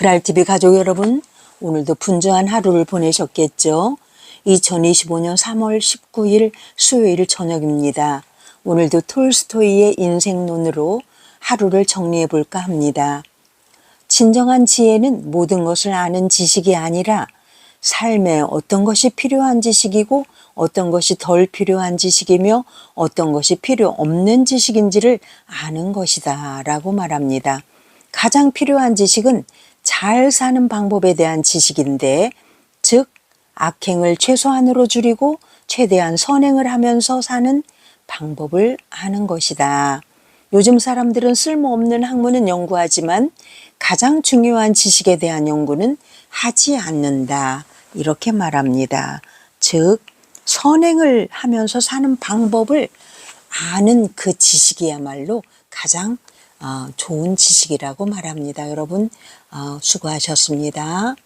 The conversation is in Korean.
그랄TV 가족 여러분, 오늘도 분주한 하루를 보내셨겠죠? 2025년 3월 19일 수요일 저녁입니다. 오늘도 톨스토이의 인생론으로 하루를 정리해 볼까 합니다. 진정한 지혜는 모든 것을 아는 지식이 아니라 삶에 어떤 것이 필요한 지식이고 어떤 것이 덜 필요한 지식이며 어떤 것이 필요 없는 지식인지를 아는 것이다 라고 말합니다. 가장 필요한 지식은 잘 사는 방법에 대한 지식인데 즉 악행을 최소한으로 줄이고 최대한 선행을 하면서 사는 방법을 아는 것이다. 요즘 사람들은 쓸모없는 학문은 연구하지만 가장 중요한 지식에 대한 연구는 하지 않는다. 이렇게 말합니다. 즉, 선행을 하면서 사는 방법을 아는 그 지식이야말로 가장 어, 좋은 지식이라고 말합니다. 여러분, 어, 수고하셨습니다.